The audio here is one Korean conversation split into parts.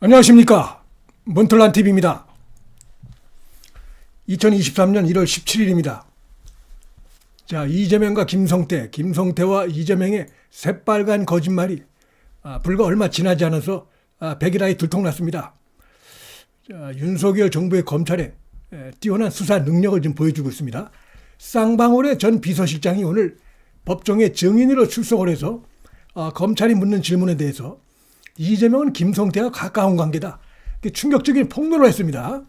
안녕하십니까. 몬틀란 TV입니다. 2023년 1월 17일입니다. 자, 이재명과 김성태, 김성태와 이재명의 새빨간 거짓말이 아, 불과 얼마 지나지 않아서 아, 백일하에 들통났습니다. 자, 윤석열 정부의 검찰에 에, 뛰어난 수사 능력을 지금 보여주고 있습니다. 쌍방울의 전 비서실장이 오늘 법정에 증인으로 출석을 해서 아, 검찰이 묻는 질문에 대해서 이재명은 김성태와 가까운 관계다. 충격적인 폭로를 했습니다.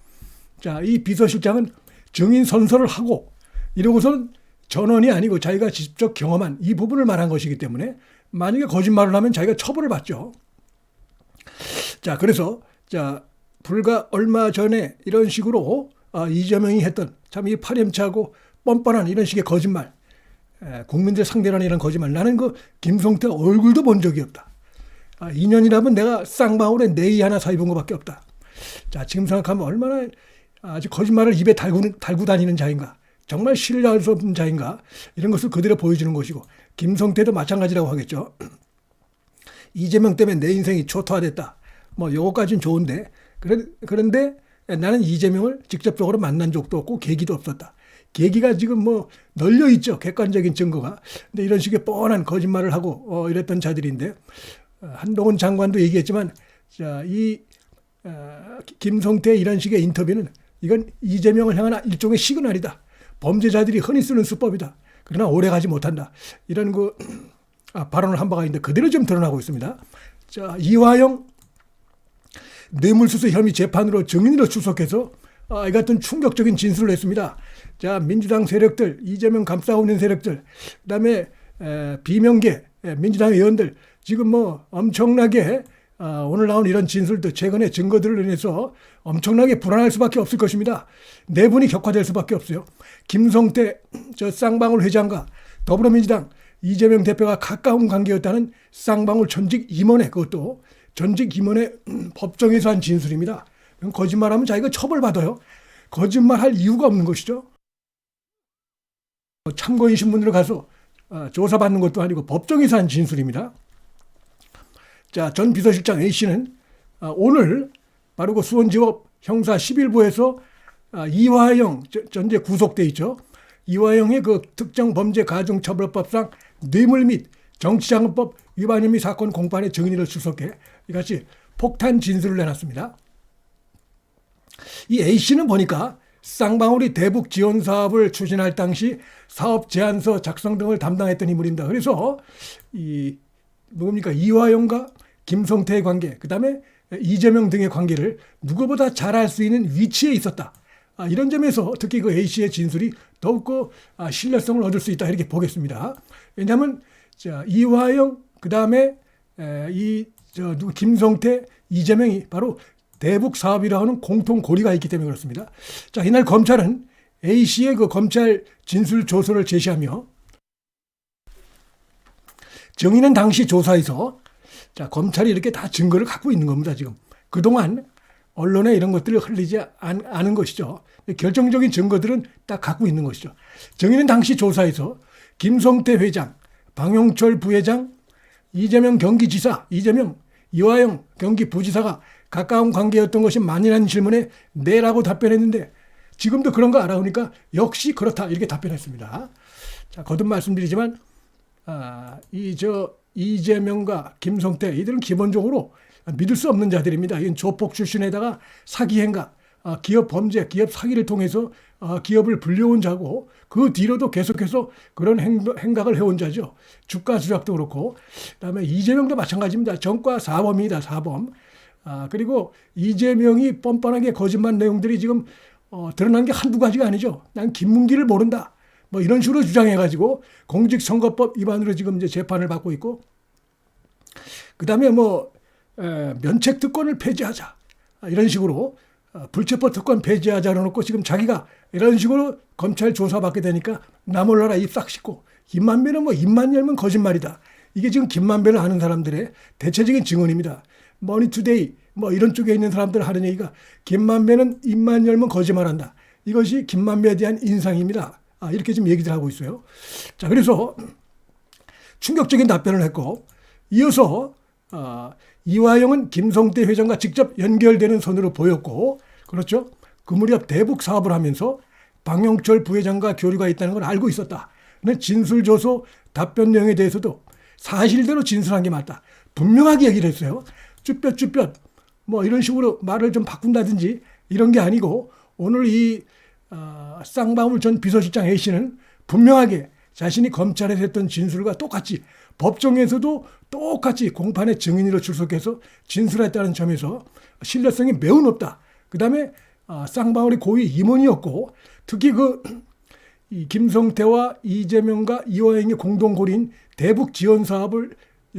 자, 이 비서실장은 증인 선서를 하고 이러고선 전원이 아니고 자기가 직접 경험한 이 부분을 말한 것이기 때문에 만약에 거짓말을 하면 자기가 처벌을 받죠. 자, 그래서 자, 불과 얼마 전에 이런 식으로 아, 이재명이 했던 참 이 파렴치하고 뻔뻔한 이런 식의 거짓말, 에, 국민들 상대로 하는 이런 거짓말. 나는 그 김성태 얼굴도 본 적이 없다. 아, 2년이라면 내가 쌍방울에 네이 하나 사 입은 것밖에 없다. 자, 지금 생각하면 얼마나 아주 거짓말을 입에 달고, 달고 다니는 자인가. 정말 신뢰할 수 없는 자인가. 이런 것을 그대로 보여주는 것이고, 김성태도 마찬가지라고 하겠죠. 이재명 때문에 내 인생이 초토화됐다. 뭐, 요거까지는 좋은데, 그래, 그런데 나는 이재명을 직접적으로 만난 적도 없고, 계기도 없었다. 계기가 지금 뭐 널려 있죠. 객관적인 증거가. 근데 이런 식의 뻔한 거짓말을 하고 어, 이랬던 자들인데 어, 한동훈 장관도 얘기했지만 자, 이 어, 김성태 이런 식의 인터뷰는 이건 이재명을 향한 일종의 시그널이다. 범죄자들이 흔히 쓰는 수법이다. 그러나 오래 가지 못한다. 이런 그 아, 발언을 한 바가 있는데 그대로 좀 드러나고 있습니다. 자, 이화영 뇌물수수 혐의 재판으로 증인으로 출석해서 아, 이 같은 충격적인 진술을 했습니다. 자, 민주당 세력들, 이재명 감싸고 있는 세력들, 그다음에 에, 비명계 에, 민주당 의원들 지금 뭐 엄청나게 아, 오늘 나온 이런 진술도 최근의 증거들을 인해서 엄청나게 불안할 수밖에 없을 것입니다. 내분이 격화될 수밖에 없어요. 김성태 저 쌍방울 회장과 더불어민주당 이재명 대표가 가까운 관계였다는 쌍방울 전직 임원의 그것도 전직 임원의 음, 법정에서 한 진술입니다. 거짓말하면 자기가 처벌받아요. 거짓말할 이유가 없는 것이죠. 참고인 신문으로 가서 어, 조사받는 것도 아니고 법정에서 한 진술입니다. 자, 전 비서실장 A씨는 아, 오늘 바로 그 수원지법 형사 11부에서 아, 이화영 저- 전제 구속돼 있죠. 이화영의 그 특정 범죄 가중처벌법상 뇌물 및 정치자금법 위반 혐의 사건 공판의 증인으로 출석해 이같이 폭탄 진술을 내놨습니다. 이 A 씨는 보니까 쌍방울이 대북 지원 사업을 추진할 당시 사업 제안서 작성 등을 담당했던 인물입니다. 그래서 이 누굽니까 이화영과 김성태의 관계, 그 다음에 이재명 등의 관계를 누구보다 잘 알 수 있는 위치에 있었다. 아, 이런 점에서 특히 그 A 씨의 진술이 더욱더 아, 신뢰성을 얻을 수 있다 이렇게 보겠습니다. 왜냐하면 자, 이화영 그 다음에 이 저 누구 김성태, 이재명이 바로 대북 사업이라 하는 공통 고리가 있기 때문에 그렇습니다. 자, 이날 검찰은 A 씨의 그 검찰 진술 조서를 제시하며 정의는 당시 조사에서 자, 검찰이 이렇게 다 증거를 갖고 있는 겁니다, 지금. 그동안 언론에 이런 것들을 흘리지 않, 않은 것이죠. 결정적인 증거들은 딱 갖고 있는 것이죠. 정의는 당시 조사에서 김성태 회장, 방용철 부회장, 이재명 경기지사, 이재명, 이화영 경기부지사가 가까운 관계였던 것이 만이라는 질문에 네라고 답변했는데 지금도 그런 거 알아보니까 역시 그렇다 이렇게 답변했습니다. 자, 거듭 말씀드리지만 아, 이저 이재명과 김성태 이들은 기본적으로 믿을 수 없는 자들입니다. 이건 조폭 출신에다가 사기 행각, 아, 기업 범죄, 기업 사기를 통해서 아, 기업을 불려온 자고 그 뒤로도 계속해서 그런 행, 행각을 해온 자죠. 주가 조작도 그렇고 그다음에 이재명도 마찬가지입니다. 전과 사범이다 사범. 아, 그리고 이재명이 뻔뻔하게 거짓말 내용들이 지금 어, 드러난 게 한두 가지가 아니죠. 난 김문기를 모른다. 뭐 이런 식으로 주장해가지고 공직선거법 위반으로 지금 이제 재판을 받고 있고, 그 다음에 뭐 에, 면책 특권을 폐지하자 아, 이런 식으로 어, 불체포 특권 폐지하자로 놓고 지금 자기가 이런 식으로 검찰 조사받게 되니까 나 몰라라 입 싹 씻고 입만 배는 뭐 입만 열면 거짓말이다. 이게 지금 김만배를 아는 사람들의 대체적인 증언입니다. 머니투데이 뭐 이런 쪽에 있는 사람들 하는 얘기가 김만배는 입만 열면 거짓말한다. 이것이 김만배에 대한 인상입니다. 아, 이렇게 지금 얘기들 하고 있어요. 자, 그래서 충격적인 답변을 했고 이어서 어, 이화영은 김성태 회장과 직접 연결되는 선으로 보였고 그렇죠. 그 무렵 대북 사업을 하면서 방영철 부회장과 교류가 있다는 걸 알고 있었다. 는 진술 조서 답변 내용에 대해서도 사실대로 진술한 게 맞다. 분명하게 얘기를 했어요. 쭈뼛쭈뼛 뭐 이런 식으로 말을 좀 바꾼다든지 이런 게 아니고 오늘 이 어, 쌍방울 전 비서실장 A 씨는 분명하게 자신이 검찰에서 했던 진술과 똑같이 법정에서도 똑같이 공판의 증인으로 출석해서 진술했다는 점에서 신뢰성이 매우 높다. 그 다음에 어, 쌍방울이 고위 임원이었고 특히 그 이 김성태와 이재명과 이화영의 공동 고리인 대북 지원 사업을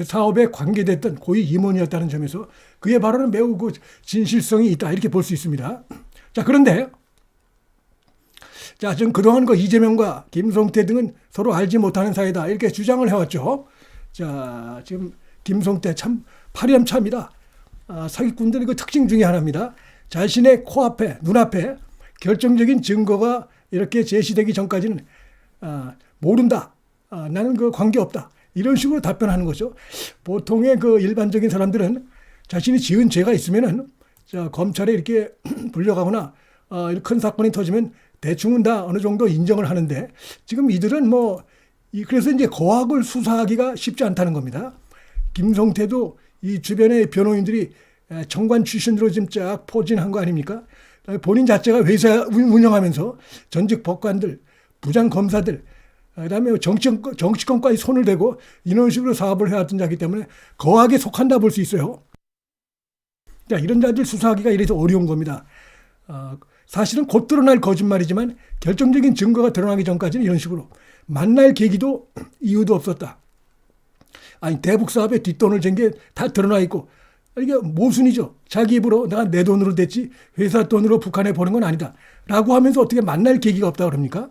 사업에 관계됐던 고위 임원이었다는 점에서 그의 발언은 매우 그 진실성이 있다 이렇게 볼 수 있습니다. 자 그런데 자 지금 그동안 그 이재명과 김성태 등은 서로 알지 못하는 사이다 이렇게 주장을 해왔죠. 자 지금 김성태 참 파렴차입니다. 아, 사기꾼들의 그 특징 중에 하나입니다. 자신의 코앞에 눈앞에 결정적인 증거가 이렇게 제시되기 전까지는 아, 모른다. 아, 나는 그 관계 없다. 이런 식으로 답변하는 거죠. 보통의 그 일반적인 사람들은 자신이 지은 죄가 있으면은 자, 검찰에 이렇게 불려가거나 어, 큰 사건이 터지면 대충은 다 어느 정도 인정을 하는데 지금 이들은 뭐 이, 그래서 이제 거학을 수사하기가 쉽지 않다는 겁니다. 김성태도 이 주변의 변호인들이 에, 정관 출신으로 지금 쫙 포진한 거 아닙니까? 본인 자체가 회사 운영하면서 전직 법관들, 부장 검사들, 그다음에 정치권, 정치권까지 손을 대고 이런 식으로 사업을 해왔던 자기 때문에 거하게 속한다 볼 수 있어요. 자, 이런 자들 수사하기가 이래서 어려운 겁니다. 어, 사실은 곧 드러날 거짓말이지만 결정적인 증거가 드러나기 전까지는 이런 식으로 만날 계기도 이유도 없었다. 아니 대북 사업에 뒷돈을 댄게다 드러나 있고 이게 모순이죠. 자기 입으로 내가 내 돈으로 됐지 회사 돈으로 북한에 보낸 건 아니다. 라고 하면서 어떻게 만날 계기가 없다 그럽니까?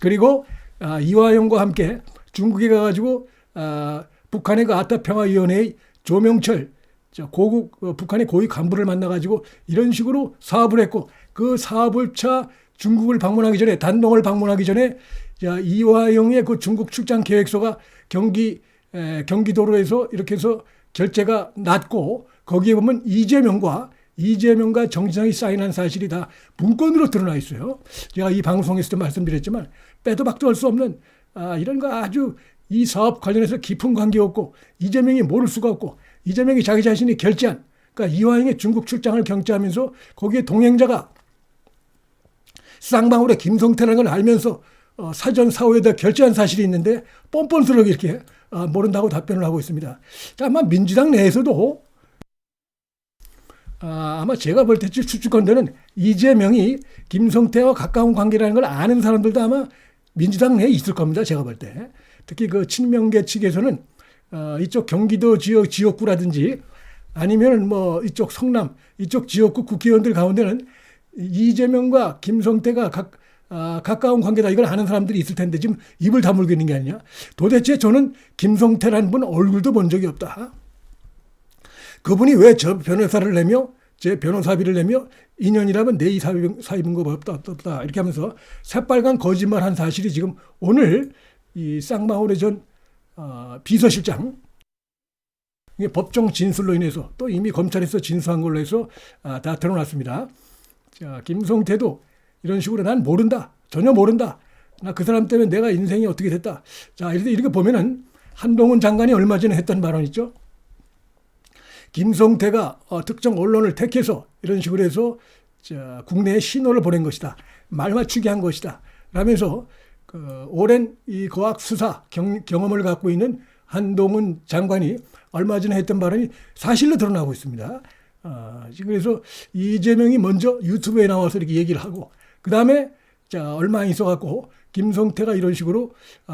그리고 아, 이화영과 함께 중국에 가가지고 아, 북한의 그 아타 평화위원회의 조명철 저 고국 어, 북한의 고위 간부를 만나가지고 이런 식으로 사업을 했고 그 사업을 차 중국을 방문하기 전에 단동을 방문하기 전에 자, 이화영의 그 중국 출장 계획서가 경기 에, 경기도로에서 이렇게 해서 결제가 났고 거기에 보면 이재명과 이재명과 정진상이 사인한 사실이 다 문건으로 드러나 있어요. 제가 이 방송에서도 말씀드렸지만 빼도 박도 할 수 없는 아, 이런 거 아주 이 사업 관련해서 깊은 관계였고 이재명이 모를 수가 없고 이재명이 자기 자신이 결제한 그러니까 이화영의 중국 출장을 경제하면서 거기에 동행자가 쌍방울의 김성태라는 걸 알면서 어, 사전 사후에다 결제한 사실이 있는데 뻔뻔스럽게 이렇게 어, 모른다고 답변을 하고 있습니다. 자, 아마 민주당 내에서도 아, 아마 제가 볼 때 추측건대는 이재명이 김성태와 가까운 관계라는 걸 아는 사람들도 아마 민주당 내에 있을 겁니다. 제가 볼 때. 특히 그 친명계 측에서는 어, 이쪽 경기도 지역 지역구라든지 아니면 뭐 이쪽 성남 이쪽 지역구 국회의원들 가운데는 이재명과 김성태가 각 아, 가까운 관계다 이걸 아는 사람들이 있을 텐데 지금 입을 다물고 있는 게 아니냐. 도대체 저는 김성태라는 분 얼굴도 본 적이 없다. 그분이 왜 저 변호사를 내며 제 변호사비를 내며 2년이라면 내 사입은 거 없다, 없다, 없다. 이렇게 하면서 새빨간 거짓말 한 사실이 지금 오늘 이 쌍마을의 전 어, 비서실장 이게 법정 진술로 인해서 또 이미 검찰에서 진술한 걸로 해서 아, 다 드러났습니다. 자, 김성태도 이런 식으로 난 모른다. 전혀 모른다. 나 그 사람 때문에 내가 인생이 어떻게 됐다. 자, 이렇게, 보면은 한동훈 장관이 얼마 전에 했던 발언 있죠. 김성태가 어, 특정 언론을 택해서 이런 식으로 해서 자, 국내에 신호를 보낸 것이다. 말 맞추게 한 것이다. 라면서 그 오랜 이 거학 수사 경, 경험을 갖고 있는 한동훈 장관이 얼마 전에 했던 발언이 사실로 드러나고 있습니다. 어, 그래서 이재명이 먼저 유튜브에 나와서 이렇게 얘기를 하고 그 다음에 자 얼마 안 있어갖고 김성태가 이런 식으로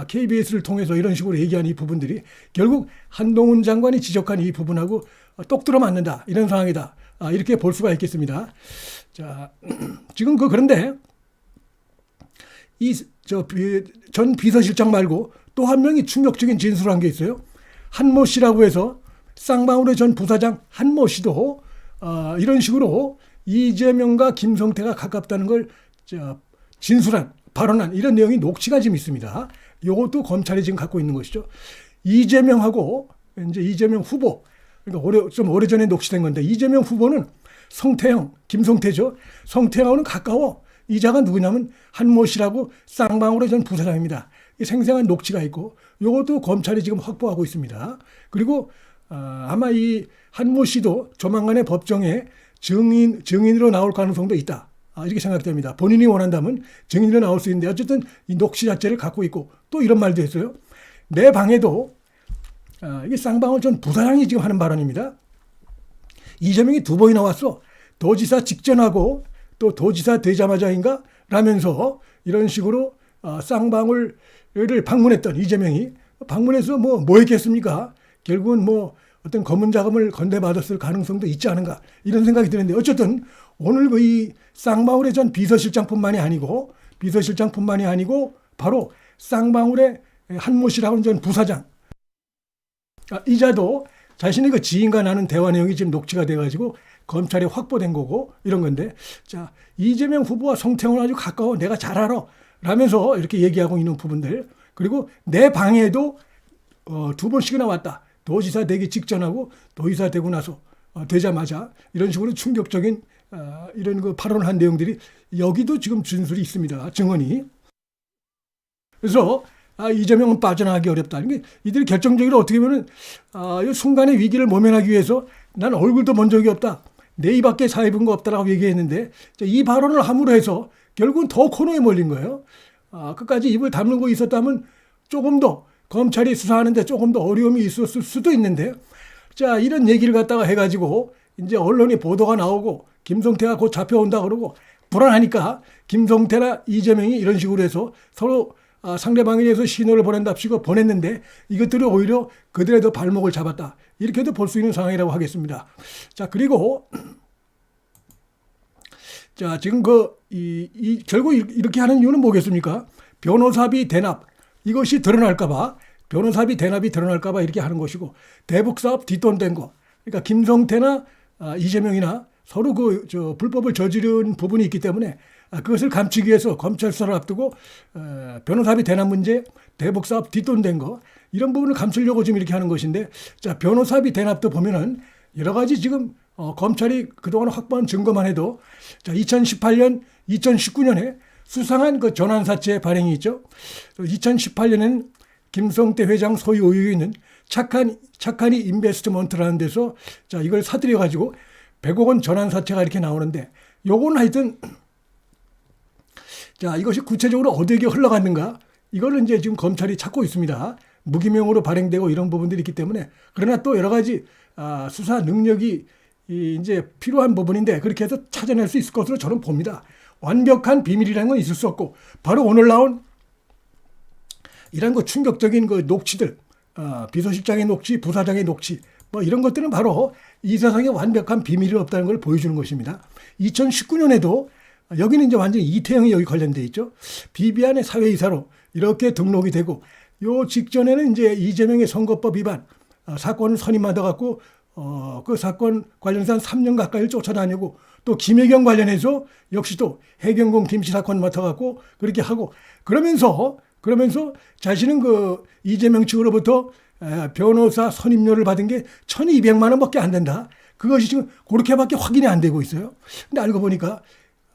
KBS를 통해서 이런 식으로 얘기한 이 부분들이 결국 한동훈 장관이 지적한 이 부분하고 똑 들어 맞는다 이런 상황이다 아, 이렇게 볼 수가 있겠습니다. 자 지금 그 그런데 이 저 전 비서실장 말고 또 한 명이 충격적인 진술을 한 게 있어요. 한모 씨라고 해서 쌍방울의 전 부사장 한모 씨도 어, 이런 식으로 이재명과 김성태가 가깝다는 걸 저, 진술한 발언한 이런 내용이 녹취가 지금 있습니다. 이것도 검찰이 지금 갖고 있는 것이죠. 이재명하고 이제 이재명 후보 그러니까 오래 좀 오래전에 녹취된 건데 이재명 후보는 성태형, 김성태죠. 성태형하고는 가까워. 이자가 누구냐면 한모 씨라고 쌍방울의 전 부사장입니다. 이 생생한 녹취가 있고 이것도 검찰이 지금 확보하고 있습니다. 그리고 아, 아마 이 한모 씨도 조만간에 법정에 증인 증인으로 나올 가능성도 있다. 아, 이렇게 생각됩니다. 본인이 원한다면 증인으로 나올 수 있는데 어쨌든 이 녹취 자체를 갖고 있고 또 이런 말도 했어요. 내 방에도 아, 이게 쌍방울 전 부사장이 지금 하는 발언입니다. 이재명이 두 번이나 왔어. 도지사 직전하고 또 도지사 되자마자인가? 라면서 이런 식으로 아, 쌍방울을 방문했던 이재명이 방문해서 뭐, 뭐 했겠습니까? 결국은 뭐 어떤 검은 자금을 건네받았을 가능성도 있지 않은가? 이런 생각이 드는데 어쨌든 오늘 그 이 쌍방울의 전 비서실장뿐만이 아니고 비서실장뿐만이 아니고 바로 쌍방울의 한모 씨라고 전 부사장. 아, 이자도 자신의 그 지인과 나눈 대화 내용이 지금 녹취가 돼가지고 검찰에 확보된 거고 이런 건데 자 이재명 후보와 성태형은 아주 가까워. 내가 잘 알아. 라면서 이렇게 얘기하고 있는 부분들. 그리고 내 방에도 어, 두 번씩이나 왔다. 도지사 되기 직전하고 도지사 되고 나서 어, 되자마자 이런 식으로 충격적인 어, 이런 그 발언을 한 내용들이 여기도 지금 진술이 있습니다. 증언이. 그래서 아, 이재명은 빠져나가기 어렵다. 이게 이들이 결정적으로 어떻게 보면 아, 이 순간의 위기를 모면하기 위해서 난 얼굴도 본 적이 없다. 내 입 밖에 사입은 거 없다라고 얘기했는데 이 발언을 함으로 해서 결국은 더 코너에 몰린 거예요. 아, 끝까지 입을 다물고 있었다면 조금 더 검찰이 수사하는데 조금 더 어려움이 있었을 수도 있는데 자 이런 얘기를 갖다가 해가지고 이제 언론이 보도가 나오고 김성태가 곧 잡혀온다 그러고 불안하니까 김성태나 이재명이 이런 식으로 해서 서로 아, 상대방에 대해서 신호를 보낸답시고 보냈는데 이것들이 오히려 그들의 더 발목을 잡았다. 이렇게도 볼 수 있는 상황이라고 하겠습니다. 자, 그리고 자, 지금 그, 이, 이, 결국 이렇게 하는 이유는 뭐겠습니까? 변호사비 대납. 이것이 드러날까봐, 변호사비 대납이 드러날까봐 이렇게 하는 것이고, 대북사업 뒷돈 된 거. 그러니까 김성태나 아, 이재명이나 서로 그, 저, 불법을 저지른 부분이 있기 때문에 아, 그것을 감추기 위해서 검찰 수사를 앞두고 어, 변호사비 대납 문제, 대북 사업 뒷돈 된 거 이런 부분을 감추려고 지금 이렇게 하는 것인데 자 변호사비 대납도 보면은 여러 가지 지금 어, 검찰이 그동안 확보한 증거만 해도 자 2018년, 2019년에 수상한 그 전환사채 발행이 있죠. 2018년에는 김성태 회장 소유 의혹이 있는 착한 착한이 인베스트먼트라는 데서 자 이걸 사들여 가지고 100억 원 전환사채가 이렇게 나오는데 요건 하여튼 자, 이것이 구체적으로 어디에 흘러갔는가? 이거는 이제 지금 검찰이 찾고 있습니다. 무기명으로 발행되고 이런 부분들이 있기 때문에 그러나 또 여러 가지 아, 수사 능력이 이 이제 필요한 부분인데 그렇게 해서 찾아낼 수 있을 것으로 저는 봅니다. 완벽한 비밀이라는 건 있을 수 없고 바로 오늘 나온 이런 거 충격적인 그 녹취들 어, 비서실장의 녹취, 부사장의 녹취 뭐 이런 것들은 바로 이 세상에 완벽한 비밀이 없다는 걸 보여주는 것입니다. 2019년에도 여기는 이제 완전히 이태영이 여기 관련돼 있죠. 비비안의 사회이사로 이렇게 등록이 되고 요 직전에는 이제 이재명의 선거법 위반 어, 사건을 선임받아 갖고 어, 그 사건 관련해서 한 3년 가까이를 쫓아다니고 또 김혜경 관련해서 역시 또 해경공 김씨 사건 맡아갖고 그렇게 하고 그러면서 그러면서 자신은 그 이재명 측으로부터 변호사 선임료를 받은 게 1200만 원밖에 안 된다. 그것이 지금 그렇게밖에 확인이 안 되고 있어요. 근데 알고 보니까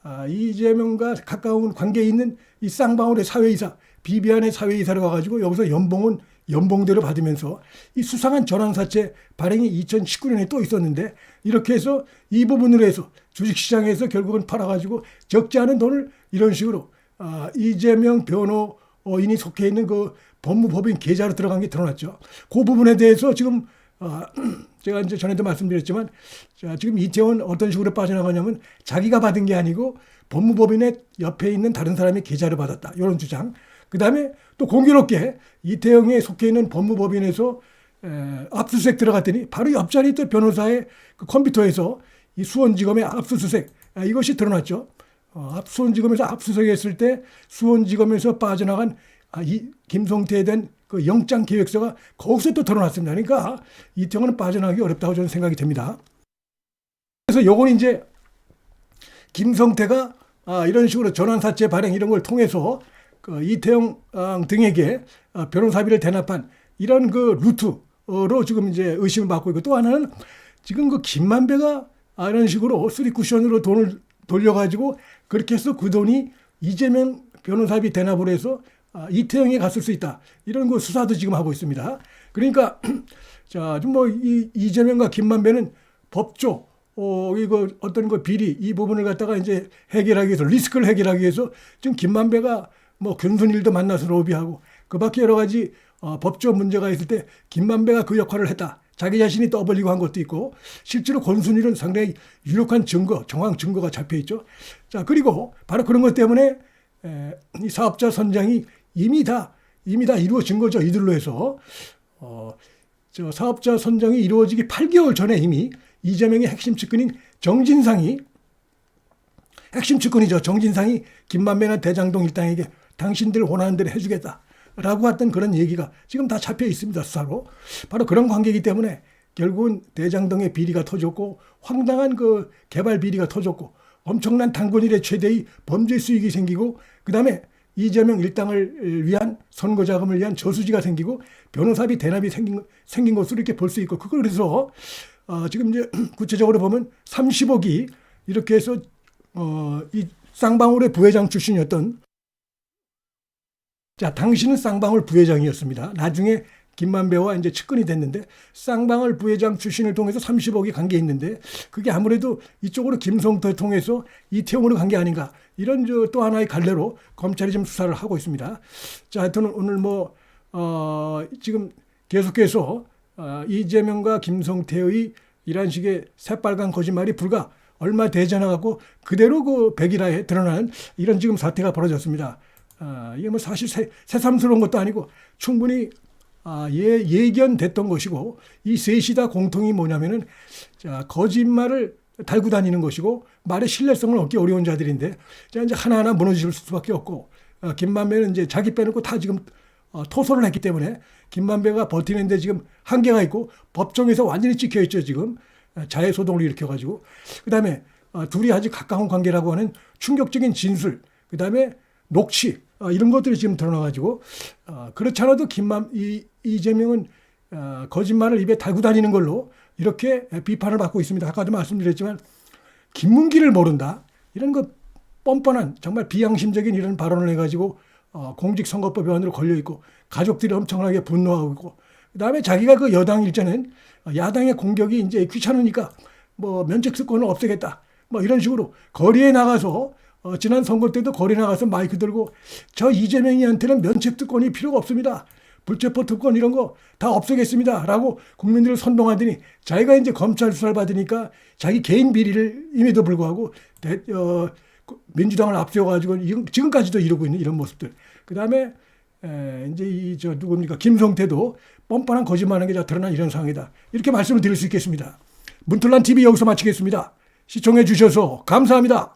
아, 이재명과 가까운 관계에 있는 이 쌍방울의 사회이사, 비비안의 사회이사를 와가지고 여기서 연봉은 연봉대로 받으면서 이 수상한 전환사채 발행이 2019년에 또 있었는데 이렇게 해서 이 부분으로 해서 주식시장에서 결국은 팔아가지고 적지 않은 돈을 이런 식으로 아, 이재명 변호인이 속해 있는 그 법무법인 계좌로 들어간 게 드러났죠. 그 부분에 대해서 지금 아, 제가 이제 전에도 말씀드렸지만 자, 지금 이태원 어떤 식으로 빠져나가냐면 자기가 받은 게 아니고 법무법인의 옆에 있는 다른 사람이 계좌를 받았다. 이런 주장. 그 다음에 또 공교롭게 이태영에 속해 있는 법무법인에서 에, 압수수색 들어갔더니 바로 옆자리 또 변호사의 그 컴퓨터에서 이 수원지검의 압수수색 아, 이것이 드러났죠. 어, 수원지검에서 압수수색했을 때 수원지검에서 빠져나간 아, 이 김성태에 대한 그 영장 계획서가 거기서 또 드러났습니다. 그러니까 이태원은 빠져나가기 어렵다고 저는 생각이 됩니다. 그래서 요건 이제 김성태가 아, 이런 식으로 전환사채 발행 이런 걸 통해서 그 이태영 어, 등에게 어, 변호사비를 대납한 이런 그 루트 증거로 지금 이제 의심을 받고 있고 또 하나는 지금 그 김만배가 아, 이런 식으로 쓰리 쿠션으로 돈을 돌려가지고 그렇게 해서 그 돈이 이재명 변호사비 대납을 해서 아, 이태영에 갔을 수 있다. 이런 그 수사도 지금 하고 있습니다. 그러니까 자, 좀뭐이 이재명과 김만배는 법조 어 이거 어떤 그 비리 이 부분을 갖다가 이제 해결하기 위해서 리스크를 해결하기 위해서 지금 김만배가 뭐 견순일도 만나서 로비하고 그 밖에 여러 가지 어, 법조 문제가 있을 때 김만배가 그 역할을 했다. 자기 자신이 떠벌리고 한 것도 있고 실제로 권순일은 상당히 유력한 증거, 정황 증거가 잡혀 있죠. 자 그리고 바로 그런 것 때문에 에, 이 사업자 선정이 이미 다 이미 다 이루어진 거죠. 이들로 해서 어, 저 사업자 선정이 이루어지기 8개월 전에 이미 이재명의 핵심 측근인 정진상이 핵심 측근이죠. 정진상이 김만배나 대장동 일당에게 당신들 원하는 대로 해주겠다. 라고 했던 그런 얘기가 지금 다 잡혀 있습니다. 수사로. 바로 그런 관계이기 때문에 결국은 대장동의 비리가 터졌고 황당한 그 개발 비리가 터졌고 엄청난 단군 일의 최대의 범죄 수익이 생기고 그다음에 이재명 일당을 위한 선거 자금을 위한 저수지가 생기고 변호사비 대납이 생긴, 생긴 것으로 이렇게 볼 수 있고 그걸 그래서 어, 지금 이제 구체적으로 보면 30억이 이렇게 해서 어, 이 쌍방울의 부회장 출신이었던 자, 당신은 쌍방울 부회장이었습니다. 나중에 김만배와 이제 측근이 됐는데 쌍방울 부회장 출신을 통해서 30억이 간 게 있는데 그게 아무래도 이쪽으로 김성태 통해서 이태원으로 간 게 아닌가 이런 저 또 하나의 갈래로 검찰이 지금 수사를 하고 있습니다. 자, 하여튼 오늘 뭐 어, 지금 계속해서 어, 이재명과 김성태의 이런 식의 새빨간 거짓말이 불과 얼마 되지 않아 갖고 그대로 그 백일화에 드러나는 이런 지금 사태가 벌어졌습니다. 아, 이게 뭐 사실 새, 새삼스러운 것도 아니고 충분히 아, 예, 예견됐던 것이고 이 셋이 다 공통이 뭐냐면은 자, 거짓말을 달고 다니는 것이고 말의 신뢰성을 얻기 어려운 자들인데 자, 이제 하나하나 무너질 수밖에 없고 어, 김만배는 이제 자기 빼놓고 다 지금 어, 토소를 했기 때문에 김만배가 버티는데 지금 한계가 있고 법정에서 완전히 찍혀 있죠 지금. 어, 자해 소동을 일으켜 가지고. 그 다음에 어, 둘이 아주 가까운 관계라고 하는 충격적인 진술. 그 다음에 녹취 어, 이런 것들이 지금 드러나가지고 어, 그렇지 않아도 김만 이 이재명은 어, 거짓말을 입에 달고 다니는 걸로 이렇게 비판을 받고 있습니다. 아까도 말씀드렸지만 김문기를 모른다 이런 것 뻔뻔한 정말 비양심적인 이런 발언을 해가지고 어, 공직선거법 위반으로 걸려 있고 가족들이 엄청나게 분노하고 있고 그다음에 자기가 그 여당 일자는 야당의 공격이 이제 귀찮으니까 뭐 면책 특권을 없애겠다 뭐 이런 식으로 거리에 나가서 어, 지난 선거 때도 거리 나가서 마이크 들고 저 이재명이한테는 면책 특권이 필요가 없습니다. 불체포 특권 이런 거 다 없애겠습니다. 라고 국민들을 선동하더니 자기가 이제 검찰 수사를 받으니까 자기 개인 비리를 임에도 불구하고 대, 어, 민주당을 앞세워가지고 지금까지도 이러고 있는 이런 모습들. 그 다음에 이제 이 저 누굽니까 김성태도 뻔뻔한 거짓말하는 게 다 드러난 이런 상황이다. 이렇게 말씀을 드릴 수 있겠습니다. 문틀란 TV 여기서 마치겠습니다. 시청해 주셔서 감사합니다.